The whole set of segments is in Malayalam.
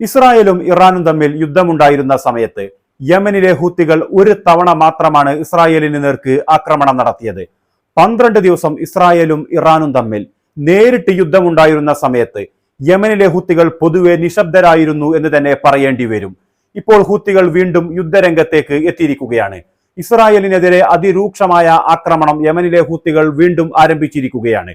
ഇസ്രായേലും ഇറാനും തമ്മിൽ യുദ്ധമുണ്ടായിരുന്ന സമയത്ത് യമനിലെ ഹൂത്തികൾ ഒരു തവണ മാത്രമാണ് ഇസ്രായേലിന് നേർക്ക് ആക്രമണം നടത്തിയത്. പന്ത്രണ്ട് ദിവസം ഇസ്രായേലും ഇറാനും തമ്മിൽ നേരിട്ട് യുദ്ധമുണ്ടായിരുന്ന സമയത്ത് യമനിലെ ഹൂത്തികൾ പൊതുവെ നിശബ്ദരായിരുന്നു എന്ന് തന്നെ പറയേണ്ടി വരും. ഇപ്പോൾ ഹൂത്തികൾ വീണ്ടും യുദ്ധരംഗത്തേക്ക് എത്തിയിരിക്കുകയാണ്. ഇസ്രായേലിനെതിരെ അതിരൂക്ഷമായ ആക്രമണം യമനിലെ ഹൂത്തികൾ വീണ്ടും ആരംഭിച്ചിരിക്കുകയാണ്.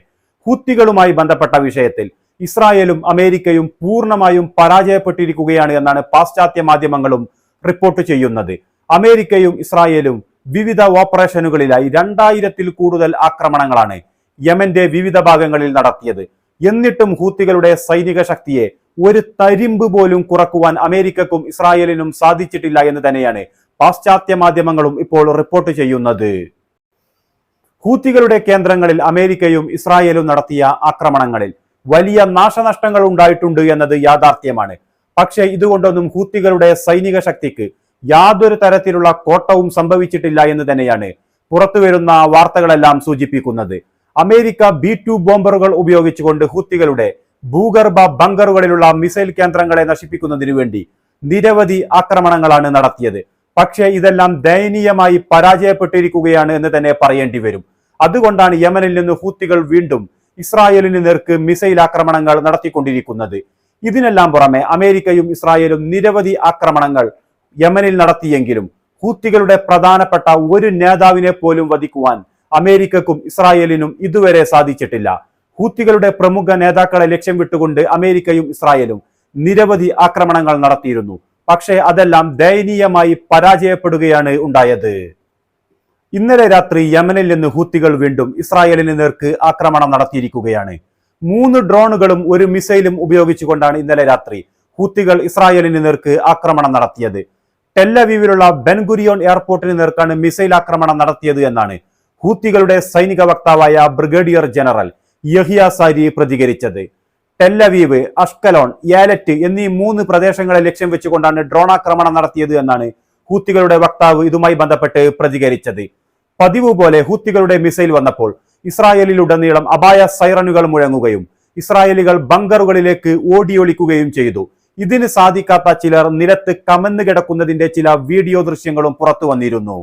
ഹൂത്തികളുമായി ബന്ധപ്പെട്ട വിഷയത്തിൽ ഇസ്രായേലും അമേരിക്കയും പൂർണമായും പരാജയപ്പെട്ടിരിക്കുകയാണ് എന്നാണ് പാശ്ചാത്യ മാധ്യമങ്ങളും റിപ്പോർട്ട് ചെയ്യുന്നത്. അമേരിക്കയും ഇസ്രായേലും വിവിധ ഓപ്പറേഷനുകളിലായി രണ്ടായിരത്തിൽ കൂടുതൽ ആക്രമണങ്ങളാണ് യമന്റെ വിവിധ ഭാഗങ്ങളിൽ നടത്തിയത്. എന്നിട്ടും ഹൂത്തികളുടെ സൈനിക ശക്തിയെ ഒരു തരിമ്പ് പോലും കുറക്കുവാൻ അമേരിക്കക്കും ഇസ്രായേലിനും സാധിച്ചിട്ടില്ല എന്ന് തന്നെയാണ് പാശ്ചാത്യ മാധ്യമങ്ങളും ഇപ്പോൾ റിപ്പോർട്ട് ചെയ്യുന്നത്. ഹൂത്തികളുടെ കേന്ദ്രങ്ങളിൽ അമേരിക്കയും ഇസ്രായേലും നടത്തിയ ആക്രമണങ്ങളിൽ വലിയ നാശനഷ്ടങ്ങൾ ഉണ്ടായിട്ടുണ്ട് എന്നത് യാഥാർത്ഥ്യമാണ്. പക്ഷേ ഇതുകൊണ്ടൊന്നും ഹൂത്തികളുടെ സൈനിക ശക്തിക്ക് യാതൊരു തരത്തിലുള്ള കോട്ടവും സംഭവിച്ചിട്ടില്ല എന്ന് തന്നെയാണ് പുറത്തുവരുന്ന വാർത്തകളെല്ലാം സൂചിപ്പിക്കുന്നത്. അമേരിക്ക ബി ടു ബോംബറുകൾ ഉപയോഗിച്ചുകൊണ്ട് ഹൂത്തികളുടെ ഭൂഗർഭ ബങ്കറുകളിലുള്ള മിസൈൽ കേന്ദ്രങ്ങളെ നശിപ്പിക്കുന്നതിനു വേണ്ടി നിരവധി ആക്രമണങ്ങളാണ് നടത്തിയത്. പക്ഷേ ഇതെല്ലാം ദയനീയമായി പരാജയപ്പെട്ടിരിക്കുകയാണ് എന്ന് തന്നെ പറയേണ്ടി വരും. അതുകൊണ്ടാണ് യമനിൽ നിന്ന് ഹൂത്തികൾ വീണ്ടും ഇസ്രായേലിന് നേർക്ക് മിസൈൽ ആക്രമണങ്ങൾ നടത്തിക്കൊണ്ടിരിക്കുന്നത്. ഇതിനെല്ലാം പുറമെ അമേരിക്കയും ഇസ്രായേലും നിരവധി ആക്രമണങ്ങൾ യമനിൽ നടത്തിയെങ്കിലും ഹൂത്തികളുടെ പ്രധാനപ്പെട്ട ഒരു നേതാവിനെ പോലും വധിക്കുവാൻ അമേരിക്കക്കും ഇസ്രായേലിനും ഇതുവരെ സാധിച്ചിട്ടില്ല. ഹൂത്തികളുടെ പ്രമുഖ നേതാക്കളെ ലക്ഷ്യം വിട്ടുകൊണ്ട് അമേരിക്കയും ഇസ്രായേലും നിരവധി ആക്രമണങ്ങൾ നടത്തിയിരുന്നു. പക്ഷേ അതെല്ലാം ദയനീയമായി പരാജയപ്പെടുകയാണ് ഉണ്ടായത്. ഇന്നലെ രാത്രി യമനിൽ നിന്ന് ഹൂത്തികൾ വീണ്ടും ഇസ്രായേലിന് നേർക്ക് ആക്രമണം നടത്തിയിരിക്കുകയാണ്. മൂന്ന് ഡ്രോണുകളും ഒരു മിസൈലും ഉപയോഗിച്ചുകൊണ്ടാണ് ഇന്നലെ രാത്രി ഹൂത്തികൾ ഇസ്രായേലിന് നേർക്ക് ആക്രമണം നടത്തിയത്. ടെല്ലവീവിലുള്ള ബെൻഗുരിയോൺ എയർപോർട്ടിന് നേർക്കാണ് മിസൈൽ ആക്രമണം നടത്തിയത് എന്നാണ് ഹൂത്തികളുടെ സൈനിക വക്താവായ ബ്രിഗേഡിയർ ജനറൽ യഹിയ സാരി പ്രതികരിച്ചത്. ടെല്ലവീവ് അഷ്കലോൺ യാലറ്റ് എന്നീ മൂന്ന് പ്രദേശങ്ങളെ ലക്ഷ്യം വെച്ചുകൊണ്ടാണ് ഡ്രോൺ ആക്രമണം നടത്തിയത് എന്നാണ് ഹൂത്തികളുടെ വക്താവ് ഇതുമായി ബന്ധപ്പെട്ട് പ്രതികരിച്ചത്. പതിവ് പോലെ ഹൂത്തികളുടെ മിസൈൽ വന്നപ്പോൾ ഇസ്രായേലിലുടനീളം അപായ സൈറനുകൾ മുഴങ്ങുകയും ഇസ്രായേലികൾ ബങ്കറുകളിലേക്ക് ഓടിയൊളിക്കുകയും ചെയ്തു. ഇതിന് സാധിക്കാത്ത ചിലർ നിലത്ത് കമന്ന് കിടക്കുന്നതിന്റെ ചില വീഡിയോ ദൃശ്യങ്ങളും പുറത്തു വന്നിരുന്നു.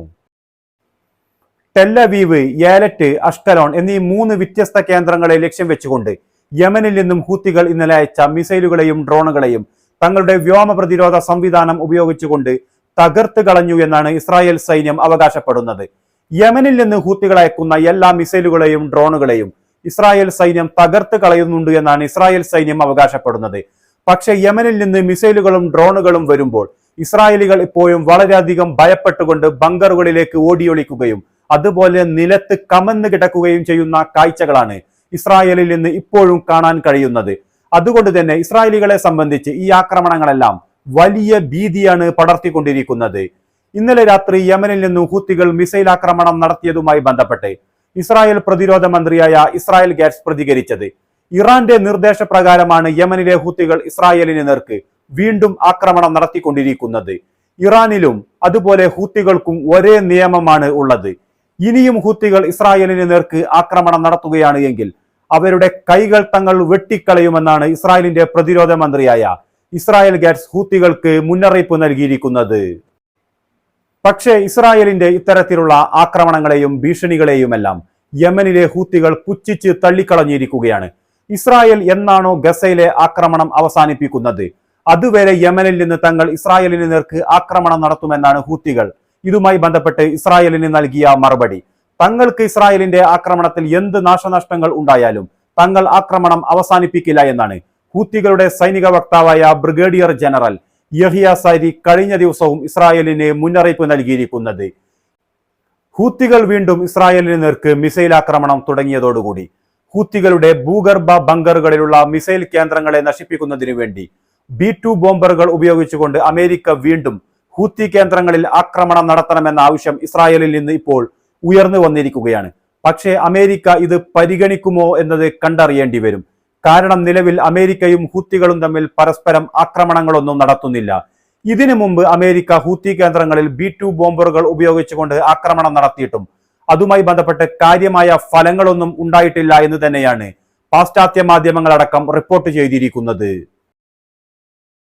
ടെല്ലവീവ് ഏലറ്റ് അഷ്കലോൺ എന്നീ മൂന്ന് വ്യത്യസ്ത കേന്ദ്രങ്ങളെ ലക്ഷ്യം വെച്ചുകൊണ്ട് യമനിൽ നിന്നും ഹൂത്തികൾ ഇന്നലെ അയച്ച മിസൈലുകളെയും ഡ്രോണുകളെയും തങ്ങളുടെ വ്യോമ പ്രതിരോധ സംവിധാനം ഉപയോഗിച്ചുകൊണ്ട് തകർത്ത് കളഞ്ഞു എന്നാണ് ഇസ്രായേൽ സൈന്യം അവകാശപ്പെടുന്നത്. യമനിൽ നിന്ന് ഹൂത്തികൾ അയക്കുന്ന എല്ലാ മിസൈലുകളെയും ഡ്രോണുകളെയും ഇസ്രായേൽ സൈന്യം തകർത്ത് കളയുന്നുണ്ട് എന്നാണ് ഇസ്രായേൽ സൈന്യം അവകാശപ്പെടുന്നത്. പക്ഷേ യമനിൽ നിന്ന് മിസൈലുകളും ഡ്രോണുകളും വരുമ്പോൾ ഇസ്രായേലികൾ ഇപ്പോഴും വളരെയധികം ഭയപ്പെട്ടുകൊണ്ട് ബങ്കറുകളിലേക്ക് ഓടിയൊളിക്കുകയും അതുപോലെ നിലത്ത് കമന്ന് കിടക്കുകയും ചെയ്യുന്ന കാഴ്ചകളാണ് ഇസ്രായേലിൽ നിന്ന് ഇപ്പോഴും കാണാൻ കഴിയുന്നത്. അതുകൊണ്ട് തന്നെ ഇസ്രായേലികളെ സംബന്ധിച്ച് ഈ ആക്രമണങ്ങളെല്ലാം വലിയ ഭീതിയാണ് പടർത്തിക്കൊണ്ടിരിക്കുന്നത്. ഇന്നലെ രാത്രി യമനിൽ നിന്നും ഹൂത്തികൾ മിസൈൽ ആക്രമണം നടത്തിയതുമായി ബന്ധപ്പെട്ട് ഇസ്രായേൽ പ്രതിരോധ മന്ത്രിയായ ഇസ്രായേൽ ഗാറ്റ്സ് പ്രതികരിച്ചത്. ഇറാന്റെ നിർദ്ദേശപ്രകാരമാണ് യമനിലെ ഹൂത്തികൾ ഇസ്രായേലിന് നേർക്ക് വീണ്ടും ആക്രമണം നടത്തിക്കൊണ്ടിരിക്കുന്നത്. ഇറാനിലും അതുപോലെ ഹൂത്തികൾക്കും ഒരേ നിയമമാണ് ഉള്ളത്. ഇനിയും ഹൂത്തികൾ ഇസ്രായേലിന് നേർക്ക് ആക്രമണം നടത്തുകയാണ് എങ്കിൽ അവരുടെ കൈകൾ തങ്ങൾ വെട്ടിക്കളയുമെന്നാണ് ഇസ്രായേലിന്റെ പ്രതിരോധ മന്ത്രിയായ ഇസ്രായേൽ ഗാറ്റ്സ് ഹൂത്തികൾക്ക് മുന്നറിയിപ്പ് നൽകിയിരിക്കുന്നത്. പക്ഷേ ഇസ്രായേലിന്റെ ഇത്തരത്തിലുള്ള ആക്രമണങ്ങളെയും ഭീഷണികളെയുമെല്ലാം യമനിലെ ഹൂത്തികൾ പുച്ഛിച്ച് തള്ളിക്കളഞ്ഞിരിക്കുകയാണ്. ഇസ്രായേൽ എന്നാണോ ഗസയിലെ ആക്രമണം അവസാനിപ്പിക്കുന്നത്? അതുവരെ യമനിൽ നിന്ന് തങ്ങൾ ഇസ്രായേലിന് നേർക്ക് ആക്രമണം നടത്തുമെന്നാണ് ഹൂത്തികൾ. ഇതുമായി ബന്ധപ്പെട്ട് ഇസ്രായേലിന് നൽകിയ മറുപടി. തങ്ങൾക്ക് ഇസ്രായേലിന്റെ ആക്രമണത്തിൽ എന്ത് നാശനഷ്ടങ്ങൾ ഉണ്ടായാലും തങ്ങൾ ആക്രമണം അവസാനിപ്പിക്കില്ല എന്നാണ് ഹൂത്തികളുടെ സൈനിക വക്താവായ ബ്രിഗേഡിയർ ജനറൽ യഹിയ സൈരി കഴിഞ്ഞ ദിവസവും ഇസ്രായേലിന് മുന്നറിയിപ്പ് നൽകിയിരിക്കുന്നത്. ഹൂത്തികൾ വീണ്ടും ഇസ്രായേലിന് നേർക്ക് മിസൈൽ ആക്രമണം തുടങ്ങിയതോടുകൂടി ഹൂത്തികളുടെ ഭൂഗർഭ ബങ്കറുകളിലുള്ള മിസൈൽ കേന്ദ്രങ്ങളെ നശിപ്പിക്കുന്നതിനു വേണ്ടി ബി ടു ബോംബറുകൾ ഉപയോഗിച്ചുകൊണ്ട് അമേരിക്ക വീണ്ടും ഹൂത്തി കേന്ദ്രങ്ങളിൽ ആക്രമണം നടത്തണമെന്ന ആവശ്യം ഇസ്രായേലിൽ നിന്ന് ഇപ്പോൾ ഉയർന്നു വന്നിരിക്കുകയാണ്. പക്ഷേ അമേരിക്ക ഇത് പരിഗണിക്കുമോ എന്നത് കണ്ടറിയേണ്ടി വരും. കാരണം നിലവിൽ അമേരിക്കയും ഹൂത്തികളും തമ്മിൽ പരസ്പരം ആക്രമണങ്ങളൊന്നും നടത്തുന്നില്ല. ഇതിനു മുമ്പ് അമേരിക്ക ഹൂത്തി കേന്ദ്രങ്ങളിൽ ബി ടു ബോംബറുകൾ ഉപയോഗിച്ചുകൊണ്ട് ആക്രമണം നടത്തിയിട്ടും അതുമായി ബന്ധപ്പെട്ട് കാര്യമായ ഫലങ്ങളൊന്നും ഉണ്ടായിട്ടില്ല എന്ന് തന്നെയാണ് പാശ്ചാത്യ മാധ്യമങ്ങളടക്കം റിപ്പോർട്ട് ചെയ്തിരിക്കുന്നത്.